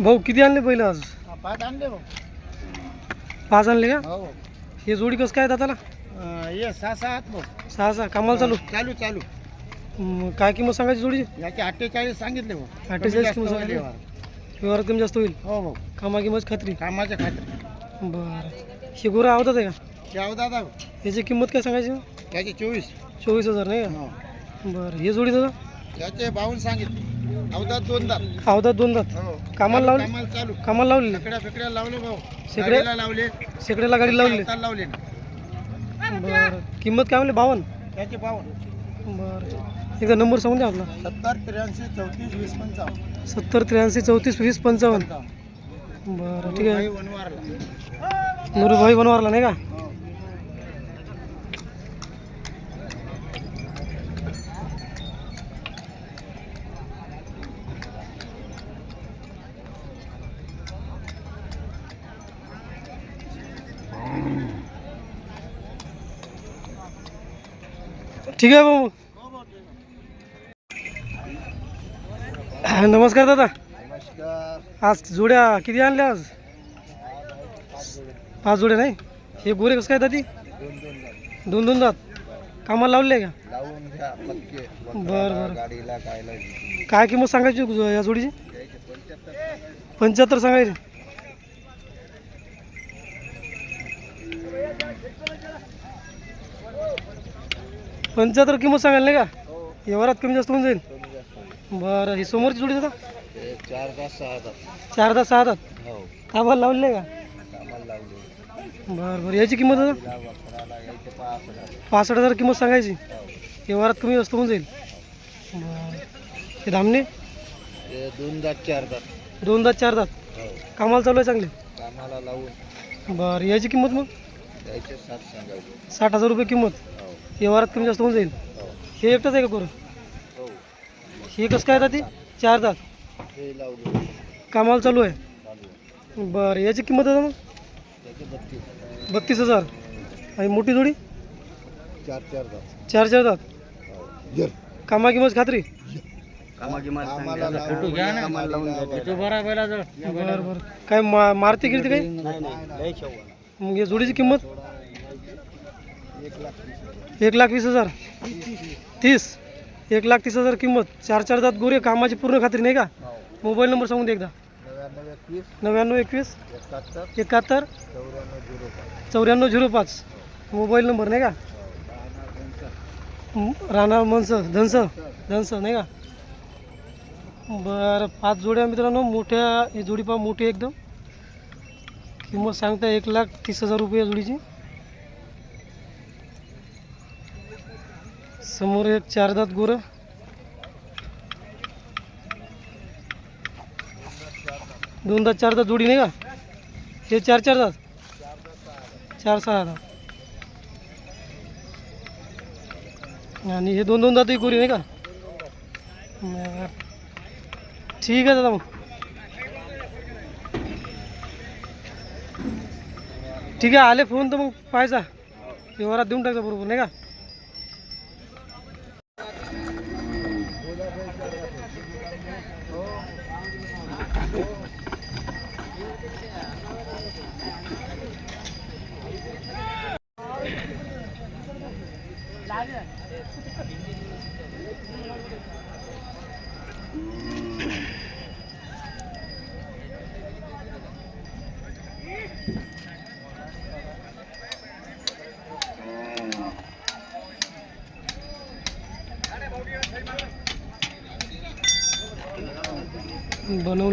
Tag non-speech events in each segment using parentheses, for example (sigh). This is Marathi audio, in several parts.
भाऊ किती आणले पहिले आज? पाच आणले भाऊ. पाच आणले का? हो. हे जोडी कसं काय दाताला? अं, ये सहा सहा आत भाऊ. सहा सहा कामाला चालू? चालू चालू. काय किंमत सांगायची जोडीची याचे अठ्ठेचाळीस सांगितले भाऊ. 48 कमी जास्त किंमत होईल सांगितली? व्यवहार. व्यवहारात कमी जास्त होईल? हो भाऊ. कामा किंमत खात्री? कामाच्या खात्री. बरं. हे गोरं आहे का? द्याव दादा याची किंमत काय सांगायची? याचे चोवीस. चोवीस हज़ार नाही का? हो. बरं. हे जोडी दादा? याचे बावन्न सांगितले. अवधात दोन दात. अवधात दोन दात. हो. कामाला लावले? कामाला चालू. कामाला फेकड्या लावले भाऊ. शेकडे? गाडीला लावले. शेकड्याला गाडी लावली? हाताला लावले. बरं. किंमत काय म्हणले? बावन्न? याचे बावन्न. बरं. एकदा नंबर सांगून द्या आपला. सत्तर त्र्याऐंशी चौतीस वीस पंचावन्न. सत्तर त्र्याऐंशी चौतीस वीस पंचावन्न. बरं ठीक आहे. भाई वनवारला. नूरभाई बनवारला नाही का? ठीक आहे भाऊ. नमस्कार दादा. आज जोड्या किती आणल्या आज? पाच जोड्या नाही? हे गोरे कसं काय दादी? दोन दोन दात. कामाला लावले का? बरं बरं. काय किंमत सांगायची या जोडीची? पंच्याहत्तर सांगायची. पंच्याहत्तर किंमत सांगायला नाही का? व्यवहारात कमी जास्त होऊन जाईल. बरं ही समोरची जोडी दादा चार तास सहा तास चार दहा सहा दात हो. कामाला लावले का? बरं बरं. याची किंमत दादा पासष्ट हजार. किंमत सांगायची. व्यवहारात कमी जास्त होऊन जाईल. बरं. हे धामणे? दोन दात चार दात. दोन दात चार दात. हो. कामाला चालू आहे चांगले? कामाला लावून. बरं याची किंमत मग? साठ हजार रुपये किंमत. व्यवहारात कमी जास्त होऊन जाईल. हे एकटंच आहे का कोरं हे कसं काय राहते चार दात. कामाला चालू आहे. बरं याची किंमत आहे मग? बत्तीस हजार. आणि मोठी जोडी? चार चार दात. चार चार दात कामा किंमत खात्री? कामाला बरं बरं. काय मा मारते गिरते काही? मग या जोडीची किंमत? एक लाख वीस हजार. तीस. एक लाख तीस हजार किंमत. चार चार दात गोरे कामाची पूर्ण खात्री नाही का? मोबाईल नंबर सांगून दे एकदा. नव्याण्णव एकवीस. एकाहत्तर. चौऱ्याण्णव झिरो पाच. मोबाईल नंबर नाही का? म- मनस धनस धनस नाही का? बरं पाच जोड्या मित्रांनो मोठ्या जोडीपा जोडी पहा मोठी एकदम. किंमत सांगता एक लाख तीस हजार रुपये जोडीची. समोर एक चार दात दोनदा चारदा जोडी नाही का? हे चार चार दात. चार सहा दात. आणि हे दोन दोन दातही गोरी नाही का? ठीक आहे दादा मग. ठीक आहे आले फोन तर मग पाहायचा. व्यवहारात देऊन टाकायचा बरोबर नाही का? Oh.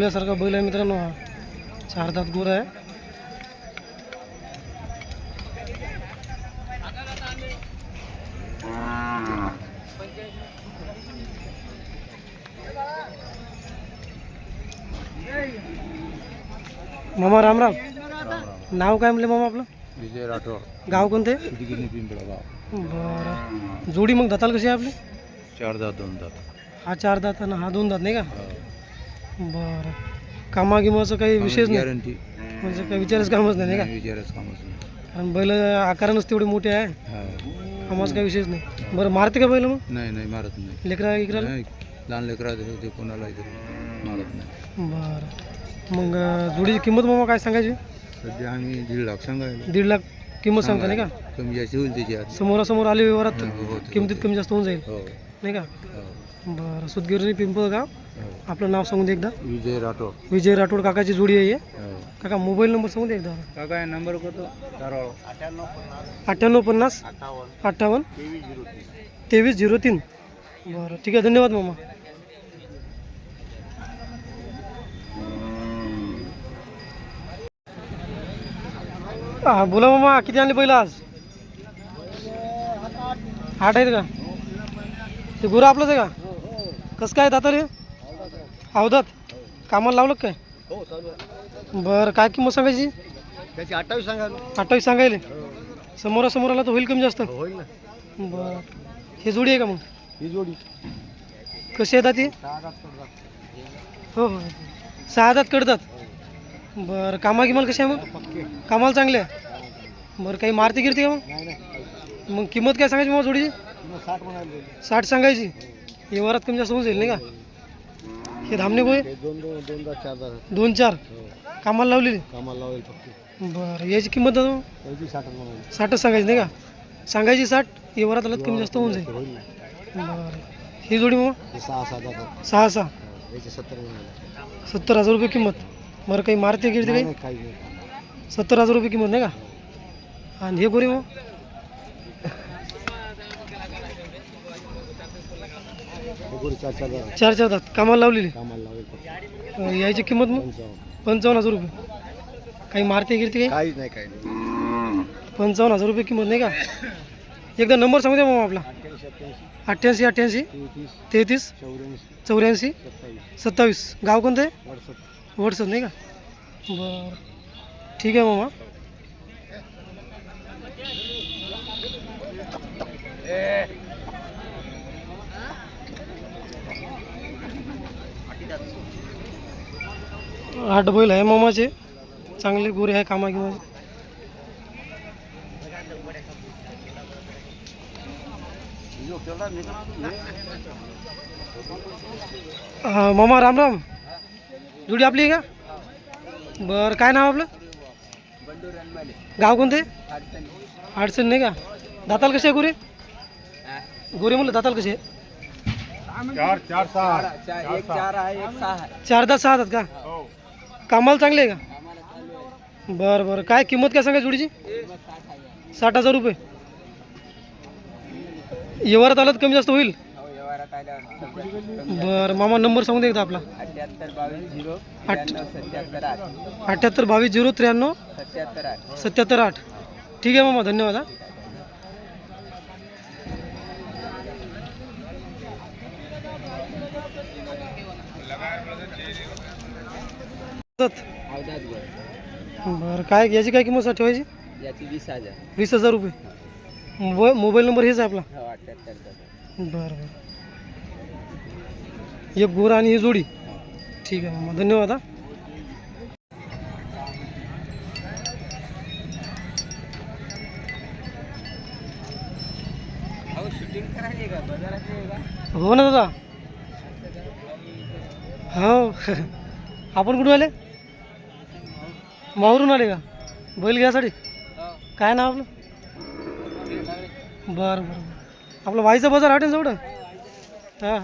बनवल्यासारखा बैल आहे मित्रांनो हा. चार दात गोर आहे. मामा राम राम. नाव काय म्हणले मामा आपलं? विजय राठोड. गाव कोणते? बरं. जोडी मग दाताल कशी आहे आपली? चार दात दोन दात. हा चार दात आणि हा दोन दात नाही का? बरं. कामा गिमाचं काही विशेष नाही. गॅरंटी म्हणजे काही विचारायचं कामच नाही नाही का? विचारच कामच कारण बैल आकारानंच तेवढे मोठे आहे. नाही कामाचं काही विशेष नाही. बरं मारते का बैल मग? नाही नाही मारत नाही. लेकरा इकराला नाही लहान लेकरा ते कोणाला मारत नाही. बरं. मग अं, जोडीची किंमत मामा काय सांगायची? सध्या आम्ही दीड लाख सांगायला. दीड लाख किंमत सांगता नाही का? कमी जास्त होईल त्याची समोरासमोर आले व्यवहारात हो, हो, किमतीत कमी जास्त होऊन जाईल हो. नाही का? हो. बरं सुदगिरणी पिंपळगाव. हो. आपलं नाव सांगून दे एकदा. विजय राठोड. विजय राठोड काकाची जोडी आहे हे. काका मोबाईल नंबर सांगून दे एकदा. का काय नंबर करतो. अठ्ठ्याण्णव पन्नास अठ्ठावन्न तेवीस झिरो तीन. बरं ठीक आहे धन्यवाद मामा. हा बोला मामा किती आणले पहिलं आज? आठ आहेत का? ते गुरं आपलंच आहे का? कसं काय दाता रे अवधात कामाला लावलं का काय? बरं काय किंमत सांगायची? त्याची अठ्ठावीस सांगायला अठ्ठावीस सांगायले? समोरासमोर आला तर होईल कमी जास्त? होईल ना. बरं. हे जोडी आहे का मग? ही जोडी. कशी येतात ती हो हो. सहा हातात कडतात? बरं कामा गिमाल कशी आहे मग? कामाला चांगले आहे? बरं काही मारती गिरती का मग? मग किंमत काय सांगायची मग जोडीची? साठ म्हणाले. साठ सांगायची? व्यवहारात कमी जास्त होऊन जाईल नाही का? हे धामणे गोळे दोन दोन दोनदा चारदा दोन चार? कामाला लावलेली? कामाला लावेल फक्त. बरं याची किंमत दादा मग? त्याची साठ साठच सांगायची नाही का? सांगायची साठ आलं तर कमी जास्त होऊन जाईल. होईल ना. बरं. ही जोडी मग? सहा सात सहा सहा. याचे सत्तर सत्तर हजार रुपये किंमत. बरं काही मारते गिरते काही काही नाही. सत्तर हजार रुपये किंमत नाही का? आणि हे गोरी मग? चार चार हजार चार चार दात कामाला लावलेली? कामाला लावेल फक्त अं, याची किंमत मग? पंचावन्न पंचावन्न हजार रुपये. काही मारते गिरते काही? काहीच नाही काही नाही. पंचावन्न हजार रुपये किंमत नाही का? एकदा नंबर सांगू द्या मग आपला. अठ्ठ्याऐंशी अठ्ठ्याऐंशी. अठ्ठ्याऐंशी अठ्ठ्याऐंशी तेहतीस. तेहतीस. चौऱ्याऐंशी. चौऱ्याऐंशी. सत्तावीस. सत्तावीस. गाव कोणतं आहे? वडसठ वडसर नाही का? बरं. ठीक आहे मामा. आठ बैल आहे मामाचे. चांगले गोरे आहे कामा किंवा हा, मामा राम राम. जुडी आपली आहे का? बरं काय नाव आपलं? गाव कोणते? अडचण नाही का? दाताल कसे आहे गोरे? गोरे म्हणलं दाताल कसे आहे चार चार सहा. चार दात सहा का? कामाला चांगले आहे का? बरं बरं. काय किंमत काय सांगा जोडीची? साठ हजार रुपये. व्यवहारात आलं तर कमी जास्त होईल? बरं मामा नंबर सांगून दे एकदा आपला. अठ्याहत्तर बावीस झिरो अठ्ठ्याहत्तर बावीस झिरो त्र्याण्णव. सत्याहत्तर आठ. ठीक आहे मामा धन्यवाद हा. बरं काय याची काय किंमत ठेवायची याची वीस हजार. वीस हजार रुपये. मोबाईल मोबाईल नंबर हेच आहे आपला? हो अठ्याहत्तर बरं बरं. एक गोरा आणि ही जोडी. ठीक आहे मामा धन्यवाद हा. हो ना दादा. हो. (laughs) आपण कुठून आले? मावरून आले का? बैल घ्यासाठी? काय नाव आपलं? बरं बरं बरं. आपलं वाईचा बाजार हॉटेल जवळ? हां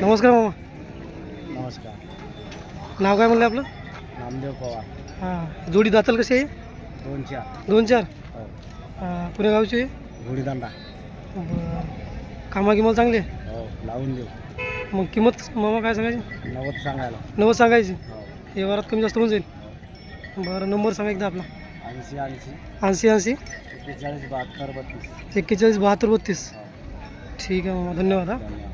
नमस्कार मामा. नमस्कार. नाव काय म्हणलं आपलं? नामदेव पवार. हां. जोडी दाताल कशी आहे? दोन चार. दोन चार? हो. हां. पुण्या गावची आहे? घोडीदांडा बरं कामा किंमत चांगली आहे? हो लावून देऊ. मग किंमत मामा काय सांगायची? नव्वद सांगायला. नव्वद सांगायची? हो. हे वरात कमी जास्त होऊन जाईल. बरं नंबर सांगा एकदा आपला. ऐंशी ऐंशी. ऐंशी ऐंशी. एक्केचाळीस बहात्तर बत्तीस. एक्केचाळीस बहात्तर बत्तीस. हो. ठीक आहे मामा धन्यवाद हा. धन्यवाद.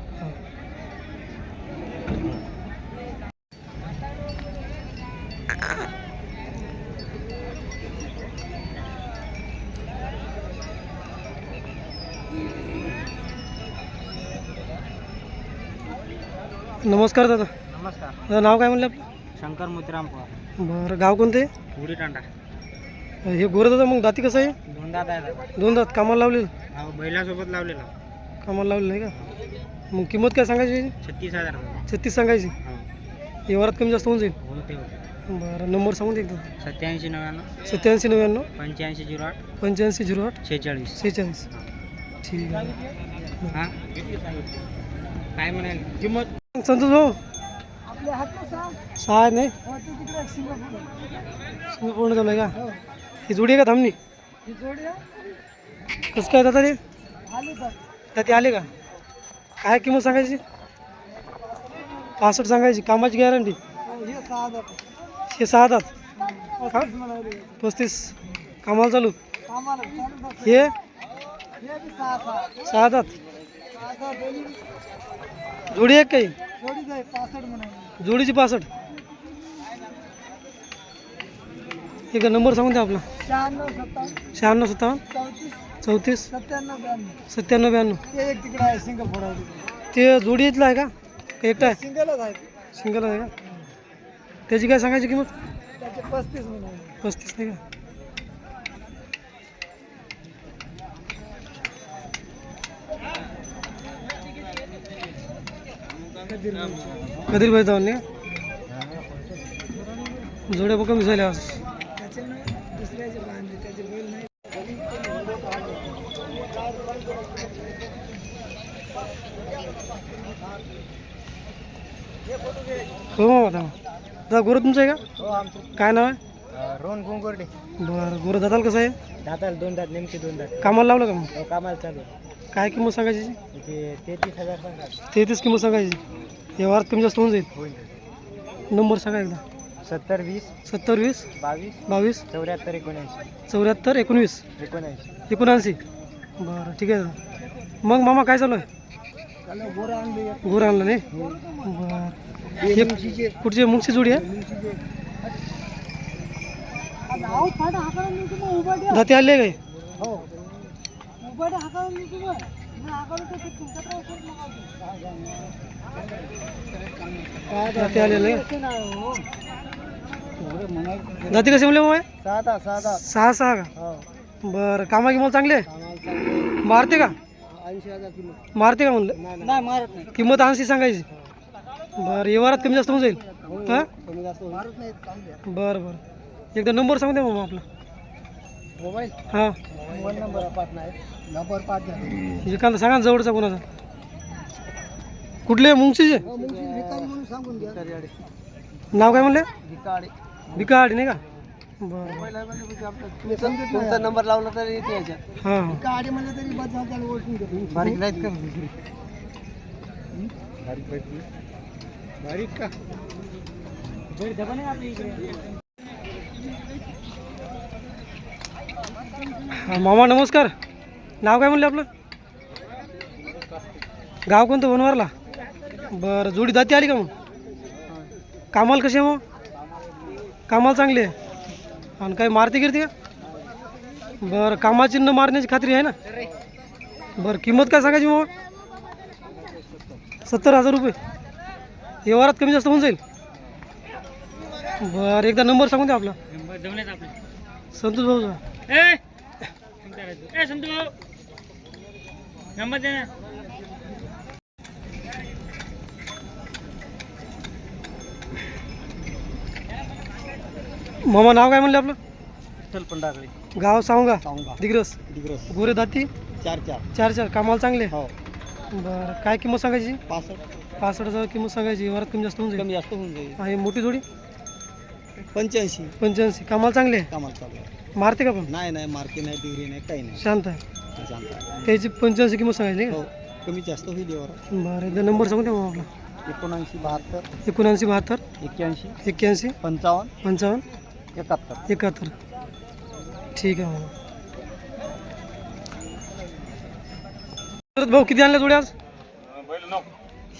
नमस्कार दादा. नमस्कार. दादा नाव काय म्हणलं? आपलं शंकर मोतीराम पवार. बरं गाव कोणते? उडी टांडा हे गोरं दादा मग दाती कसं आहे? दोन दात आहे दोन दात कामाला लावलेलं? हा बैलासोबत लावलेला. कामाला लावलेलं आहे का? मग किंमत काय सांगायची याची? छत्तीस हजार छत्तीस सांगायची. व्यवहारात कमी जास्त होऊन जाईल? होते होते. बरं नंबर सांगून दे एकदम सत्याऐंशी नव्याण्णव. सत्याऐंशी नव्याण्णव. पंच्याऐंशी झिरो आठ. पंच्याऐंशी झिरो आठ. शेहेचाळीस. सेहेचाळीस ठीक आहे. हा? काय म्हणाल? किंमत? संतोष भाऊ सहा आहेत नाही पूर्ण चालू आहे का? ही. जोडी आहे का थांबणी? कसं काय दादा ते तर ते आले का? काय किंमत सांगायची? पासष्ट सांगायची. कामाची गॅरंटी? हे सहा दात? पस्तीस कामाला चालू? हे? सहा दात जोडी आहे काही? जोडीची पासष्ट. एक नंबर सांगून द्या आपला. शहाण्णव सत्तावन्न. चौतीस. सत्त्याण्णव ब्याण्णव. ते एक आहे जोडी इथलं आहे का? एकटा आहे? सिंगलच आहे सिंगल आहे का? त्याची काय सांगायची किंमत? पस्तीस पस्तीस नाही का? कधी भाई जाऊन नाही जोड्या बघा मी झाल्या. आज हो आता दादा गोरं तुमचं आहे का? काय नाव आहे? रोहन गोंगोर्डे. बरं गोरं दादाला कसं आहे? दाताला दोन दात नेमके दोन दात. कामाला लावलं का मग? हो, कामाला चालू आहे. काय किंमत सांगायची? ते तेहतीस हजार सांगा तेहतीस किंमत सांगायची. व्यवहारात कमी जास्त होऊन जाईल. होईल. नंबर सांगा एकदा. सत्तर वीस सत्तर वीस बावीस बावीस चौऱ्याहत्तर एकोणऐंशी. चौऱ्याहत्तर एकोणवीस. एकोणऐंशी. एकोणऐंशी. बरं ठीक आहे. दादा मग मामा काय चालू आहे? गोरा आणले गुर आणलं नाही? बरं. हे कुठची? मुंगची जोडी आहे? दाते आले काय हो। दाते आलेले दाते कसे म्हणले साधा सहा सहा का बरं कामा चांगले आहे? कामाला चालू मारते का? मारते का म्हणलं? नाही मारत नाही. किंमत ऐंशी सांगायची. बरं व्यवहारात कमी जास्त होऊन जाईल. हाँ चांगले बरं बरं. एकदा नंबर सांगू द्या मामा आपला. मोबाईल? हां. मोबाईल नंबर पाच नाही नंबर पाच झाले एखादा सांगा ना जवळचा कोणाचा. कुठले मुंगशीचे? म्हणून सांगून घ्या. नाव काय म्हणले? भिकाडे बिकाडी नाही का? बरं. तुमचा नंबर लावला तर येते याच्यात. हां. हां गाडी म्हणलं तरी बस झालं त्याला ओळखून घे बारीक नाहीत का? बारीक बारीक का? मामा नमस्कार. नाव काय म्हणले आपलं? गाव कोणतं? बनवारला? बरं जोडी दाती आली का मग? कामाला कशी आहे मग? कामाला चांगली आहे. आणि काही मारती गिरती का? बरं कामाची न मारण्याची खात्री आहे ना? बरं किंमत काय सांगायची मग सत्तर हजार रुपये. व्यवहारात कमी जास्त होऊन जाईल. बरं एकदा नंबर सांगून द्या आपला. संतोष भाऊचा मामा नाव काय म्हणले आपलं? विठ्ठल पंडाकडे गाव सांगा. सांगा. दिग्रस. दिग्रस. गोरे दाती? चार चार. चार चार. कामाला चांगले? हो. बरं. काय किंमत सांगायची? पासष्ट. पासष्ट हजार किंमत सांगायची. व्यवहारात कमी जास्त होऊन जाईल. कमी जास्त होऊन जाईल. आहे मोठी जोडी? पंच्याऐंशी. पंच्याऐंशी. कामाला चांगले? कामाला चालू आहे. मारते का पण? नाही नाही मार्के नाही डिग्री नाही काही नाही. शांत आहे. शांत आहे. त्याची पंच्याऐंशी किंमत सांगायची नाही हो कमी जास्त होईल यावर. का बरं एकदा नंबर सांगू द्या मग आपला. एकोणऐंशी बहात्तर एकोणऐंशी बहात्तर एक्क्याऐंशी एक्क्याऐंशी पंचावन्न पंचावन्न एकाहत्तर. एकाहत्तर. ठीक आहे मग परत भाऊ किती आणल्या जोडी आज?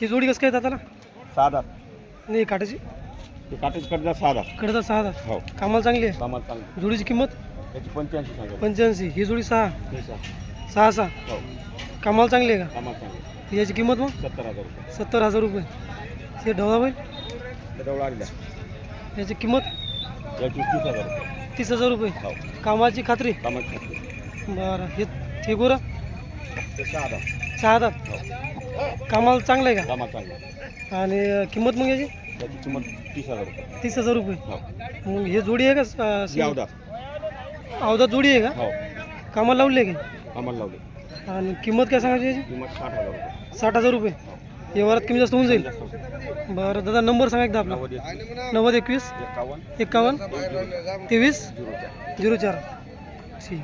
ही जोडी कसं काय जाताना साधा. नाही काटाची ते काटेज कडदा साधा. कडतात सहा हजार हो. कामाला चांगली आहे? कामाला चांगलं जोडीची किंमत? त्याची पंच्याऐंशी सांगा. पंच्याऐंशी. ही जोडी सहा. पैसा सहा. सहा हो. कामाला चांगली आहे कामाला चांगलं का याची किंमत मग? सत्तर हजार रुपये. सत्तर हजार रुपये. हे ढवळा बैल? डवळा आणल्या याची किंमत? याची तीस हजार रुपये. तीस हजार रुपये. हो. कामाची खात्री? कामाची खात्री बरं. हे हे गोरं ते सहा सहा हजार हो. कामाला चांगलं आहे कामात चांगला. का आणि किंमत मग याची? त्याची किंमत तीस हजार रुपये. तीस हजार रुपये? हो. मग हे जोडी आहे का अं, ही अवधा जोडी आहे का? हो. कामाला लावली आहे का? कामाला लावले. आणि किंमत काय सांगायची याची? किंमत साठ हजार रुपये. साठ हजार रुपये. व्यवहारात कमी जास्त होऊन जाईल? जास्त होते. बरं दादा नंबर सांगा एकदा आपला. नव्वद एक नव्वद एकवीस. एकावन्न. एकावन्न. तेवीस. झिरो चार. झिरो चार. ठीक.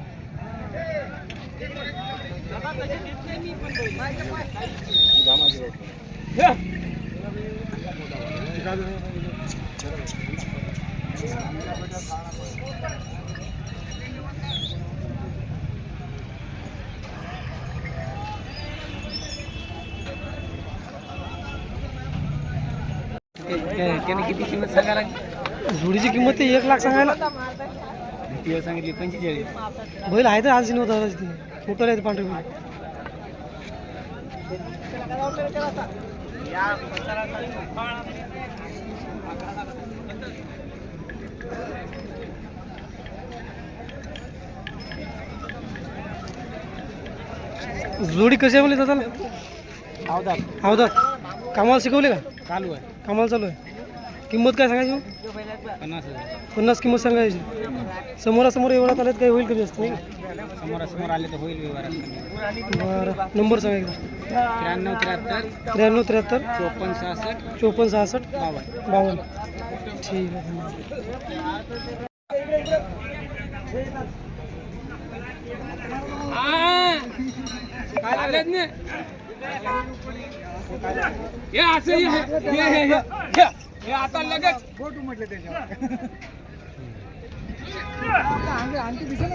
त्याने किती किंमत सांगायला जोडीची किंमत ते एक लाख सांगायला. तिला सांगितली पंचेचाळीस. बैल आहे तर आज नव्हता मोटर आहे पांढरे जोडी कशी आहे म्हणले दादा अवधान हवदात कामाला शिकवले का? चालू आहे. कामाला चालू आहे. किंमत काय सांगायची मग? पन्नास किंमत सांगायची. समोरासमोर एवढा आल्यात काही होईल कमी जास्त नाही समोरासमोर आले तर होईल बरं. नंबर सांगा एकदा. त्र्याण्णव त्र्याहत्तर. त्र्याण्णव त्र्याहत्तर. चोपन्न सहासष्ट. चोपन्न सहासष्ट. बावन्न. बावन्न. ठीक आहे. हे असं हे आता लगेच. म्हटलं त्याच्यावर. आणखी दिसेल.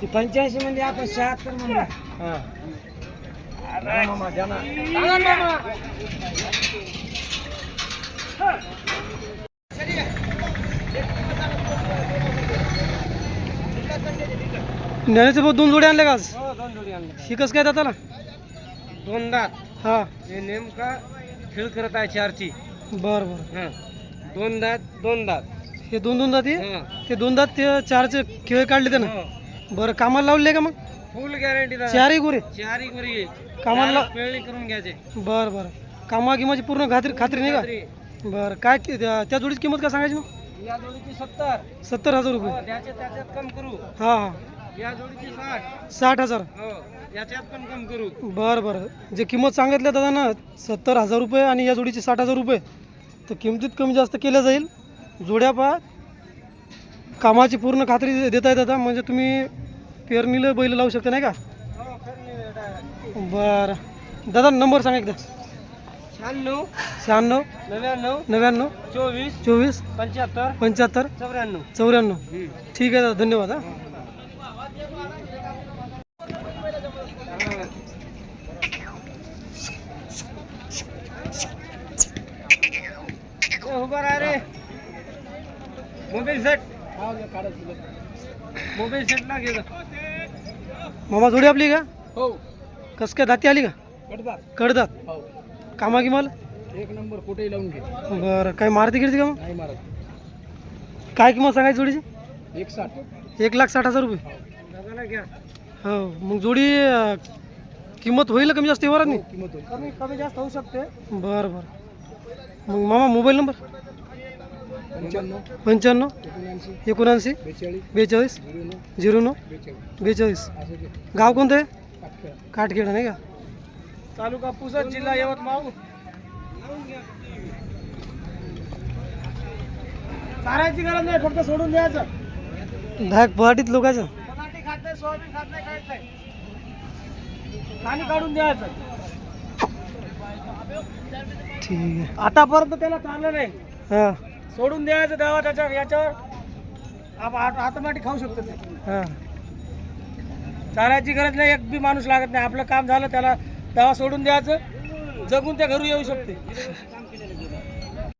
ती पंच्याऐंशी मध्ये आपण शहात्तर म्हणलं ज्ञानेचे भाऊ दोन जोडे आणले का आज? हो दोन जोडी आणले. ही कसं काय दाताला? दोन दात हा. हे नेमका खेळ करत आहे चारची. बरं बरं. हं. दोन दात दोन दात हे दोन दोन दात हे? हं. ते दोन दात ते चारचे खेळ काढले त्यानं. हो. बरं कामाला लावले का मग? फुल गॅरंटी चारही गोरे. चारही वरी कामाला लाव पेळणी करून घ्यायचे. बरं बरं. कामा गिमाची पूर्ण खात्री खात्री नाही का? तरी बरं काय कि- त्या त्या जोडीची किंमत काय सांगायची मग? या जोडीची सत्तर. सत्तर हजार रुपये. हो, त्याच्यात त्याच्यात कम करू. हां हां. या जोडीची साठ. साठ हजार. हो याच्यात पण कम करू. बरं बरं. जे किंमत सांगितल्या दादा ना सत्तर हजार रुपये आणि या जोडीची साठ हजार रुपये. तर किमतीत कमी जास्त केलं जाईल. जोड्या पहा. कामाची पूर्ण खात्री देता येत दादा. म्हणजे तुम्ही पेरणीला बैल लावू शकता नाही का? बरं. दादा नंबर सांगा एकदा. शहाण्णव. शहाण्णव. नव्याण्णव. नव्याण्णव. चोवीस. चोवीस. पंच्याहत्तर. पंच्याहत्तर. चौऱ्याण्णव. चौऱ्याण्णव. ठीक आहे दादा धन्यवाद हां. उभा राहा रे. मोबाईल सेट मोबाईल सेट ना घे मामा जोडी आपली का? हो. कसं काय दाती आली का? कडदा कडदात हो. कामा गिमाल? एक नंबर कुठेही लावून घे. बरं काय मारती गिरती का मग? नाही मारत. काय किंमत सांगायची जोडीची? एक साठ एक लाख साठ हजार रुपये. घ्या हो मग जोडी अं, किंमत होईल कमी जास्त व्यवहारात नाही किंमत कमी कमी जास्त होऊ शकते. बरं बरं. मग मामा मोबाईल नंबर? पंच्याण्णव. पंच्याण्णव. एकोणऐंशी. एकोणऐंशी. बेचाळीस. बेचाळीस. झिरो नऊ. झिरो नऊ. बेचाळीस. बेचाळीस. असं ते गाव कोणतं आहे? काटखेळा काठखेडा नाही का? तालुका पुसद जिल्हा यवतमाळ. चारायची गरज नाही फक्त सोडून द्यायचं. धाक पहाटीत लोकांचं. नाही सोयाबीन खात नाही काहीच नाही पाणी काढून द्यायचं. ठीक आहे. आतापर्यंत त्याला चाललं नाही. हां. सोडून द्यायचं तेव्हा त्याच्यावर याच्यावर. आप ऑटोमॅटिक खाऊ शकतो ते. हां. चारायची गरज नाही एक बी माणूस लागत नाही. आपलं काम झालं त्याला तेव्हा सोडून द्यायचं. जगून त्या घरी येऊ शकते.